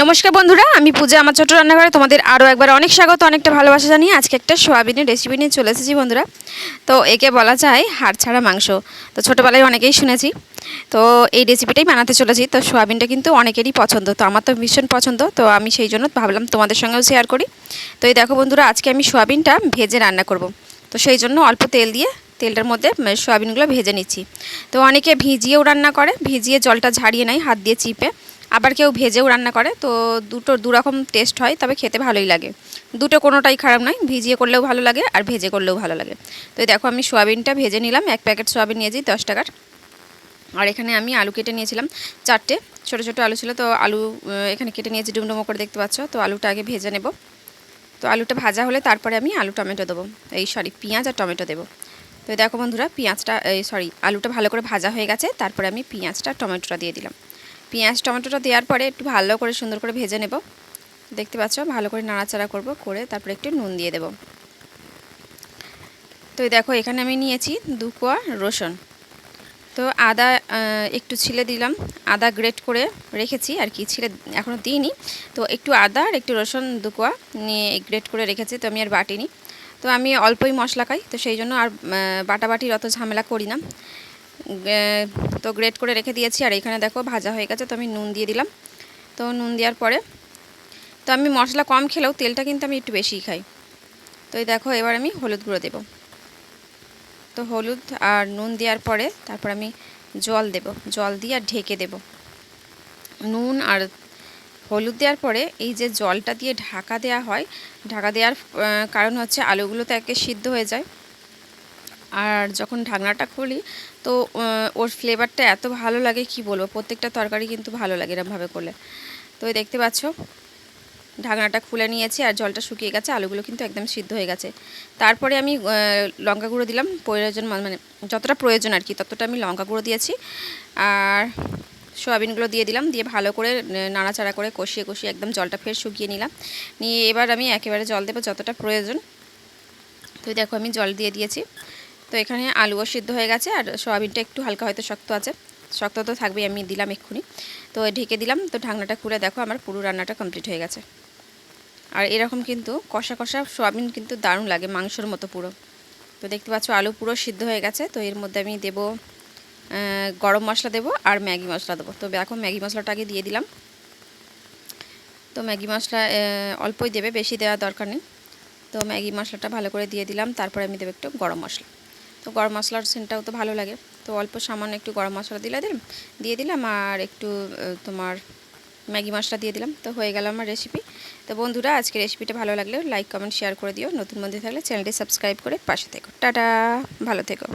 নমস্কার বন্ধুরা, আমি পূজা আমার ছোট রান্নাঘরে। তোমাদের আরও একবার অনেক স্বাগত, অনেকটা ভালোবাসা জানিয়ে আজকে একটা সোয়াবিনের রেসিপি নিয়ে চলে এসেছি বন্ধুরা। তো একে বলা যায় হাড় ছাড়া মাংস। তো ছোটোবেলায় অনেকেই শুনেছি, তো এই রেসিপিটাই বানাতে চলেছি। তো সোয়াবিনটা কিন্তু অনেকেরই পছন্দ, তো আমার তো ভীষণ পছন্দ, তো আমি সেই জন্য ভাবলাম তোমাদের সঙ্গেও শেয়ার করি। তো এই দেখো বন্ধুরা, আজকে আমি সোয়াবিনটা ভেজে রান্না করব। তো সেই জন্য অল্প তেল দিয়ে, তেলটার মধ্যে সোয়াবিনগুলো ভেজে নিচ্ছি। তো অনেকে ভিজিয়েও রান্না করে, ভিজিয়ে জলটা ঝাড়িয়ে নেয়, হাত দিয়ে চিপে। আবার কেউ ভেজেও রান্না করে, তো দুটো দুরকম টেস্ট হয়, তবে খেতে ভালোই লাগে। দুটো কোনোটাই খারাপ নয়, ভিজিয়ে করলেও ভালো লাগে আর ভেজে করলেও ভালো লাগে। তো দেখো আমি সোয়াবিনটা ভেজে নিলাম, এক প্যাকেট সোয়াবিন নিয়েছি, দশ টাকার। আর এখানে আমি আলু কেটে নিয়েছিলাম, চারটে, ছোটো ছোটো আলু ছিল, তো আলু এখানে কেটে নিয়েছি, ডুমডুমো করে দেখতে পাচ্ছ, তো আলুটা আগে ভেজে নেব। তো আলুটা ভাজা হলে তারপরে আমি আলু টমেটো দেবো, এই সরি, পেঁয়াজ আর টমেটো দেবো। তো দেখো বন্ধুরা, পেঁয়াজটা, এই সরি, আলুটা ভালো করে ভাজা হয়ে গেছে, তারপরে আমি পেঁয়াজটা, টমেটোটা দিয়ে দিলাম। পেঁয়াজ, টমেটোটা দেওয়ার পরে একটু ভালো করে সুন্দর করে ভেজে নেব। দেখতে পাচ্ছ, ভালো করে নাড়াচাড়া করব, করে তারপরে একটু নুন দিয়ে দেব। তো দেখো, এখানে আমি নিয়েছি দু কোয়া রসুন। তো আদা একটু ছিলে দিলাম। আদা গ্রেট করে রেখেছি, আর কি ছিলে এখনও দিইনি। তো একটু আদা আর একটু রসুন দু কোয়া নিয়ে গ্রেট করে রেখেছি, তো আমি আর বাটিনি। তো আমি অল্পই মশলা খাই, তো সেই জন্য আর বাটাবাটির অত ঝামেলা করি না। তো গ্রেট করে রেখে দিয়েছি। আর এখানে দেখো ভাজা হয়ে গেছে, তো আমি নুন দিয়ে দিলাম। তো নুন দেওয়ার পরে, তো আমি মশলা কম খেলেও তেলটা কিন্তু আমি একটু বেশিই খাই। তো এই দেখো, এবার আমি হলুদ গুঁড়ো দেব। তো হলুদ আর নুন দেওয়ার পরে, তারপর আমি জল দেব। জল দিয়ে আর ঢেকে দেব। নুন আর হলুদ দেওয়ার পরে, এই যে জলটা দিয়ে ঢাকা দেওয়া হয়, ঢাকা দেওয়ার কারণ হচ্ছে আলুগুলো তো একে সিদ্ধ হয়ে যায়। আর যখন ঢাকনাটা খুলি, তো ওর ফ্লেভারটা এত ভালো লাগে, কি বলব? প্রত্যেকটা তরকারি কিন্তু ভালো লাগে এরমভাবে করলে। তো দেখতে পাচ্ছ, ঢাকনাটা খুলে নিয়েছি আর জলটা শুকিয়ে গেছে, আলুগুলো কিন্তু একদম সিদ্ধ হয়ে গেছে। তারপরে আমি লঙ্কা গুঁড়ো দিলাম, প্রয়োজন মানে যতটা প্রয়োজন আর কি, ততটা আমি লঙ্কা গুঁড়ো দিয়েছি। আর সয়াবিনগুলো দিয়ে দিলাম, দিয়ে ভালো করে নাড়াচাড়া করে কষিয়ে কষিয়ে একদম জলটা ফের শুকিয়ে নিলাম। নিয়ে এবার আমি একেবারে জল দেবো যতটা প্রয়োজন। তো দেখো আমি জল দিয়ে দিয়েছি। তো এখানে আলুও সিদ্ধ হয়ে গেছে আর সয়াবিনটা একটু হালকা হয়তো শক্ত আছে। শক্ত তো থাকবেই, আমি দিলাম এক্ষুনি। তো ঢেকে দিলাম, তো ঢাকনাটা খুলে দেখো, আমার পুরো রান্নাটা কমপ্লিট হয়ে গেছে। আর এরকম কিন্তু কষা কষা সোয়াবিন কিন্তু দারুণ লাগে মাংসর মতো পুরো। তো দেখতে পাচ্ছ, আলু পুরো সিদ্ধ হয়ে গেছে, তো এর মধ্যে আমি দেবো গরম মশলা দেবো আর ম্যাগি মশলা দেবো। তো দেখো ম্যাগি মশলাটা আগে দিয়ে দিলাম। তো ম্যাগি মশলা অল্পই দেবে, বেশি দেওয়ার দরকার নেই। তো ম্যাগি মশলাটা ভালো করে দিয়ে দিলাম, তারপরে আমি দেবো একটু গরম মশলা। তো গরম মশলার সেন্টটাও তো ভালো লাগে। তো অল্প সামান্য একটু গরম মশলা দিলে দিলাম, দিয়ে দিলাম আর একটু তোমার ম্যাগি মশলা দিয়ে দিলাম। তো হয়ে গেল আমার রেসিপি তো বন্ধুরা, আজকে রেসিপিটা ভালো লাগলে লাইক কমেন্ট শেয়ার করে দিও। নতুন বন্ধু থাকলে চ্যানেলটি সাবস্ক্রাইব করে পাশে থেকো। টাটা, ভালো থেকো।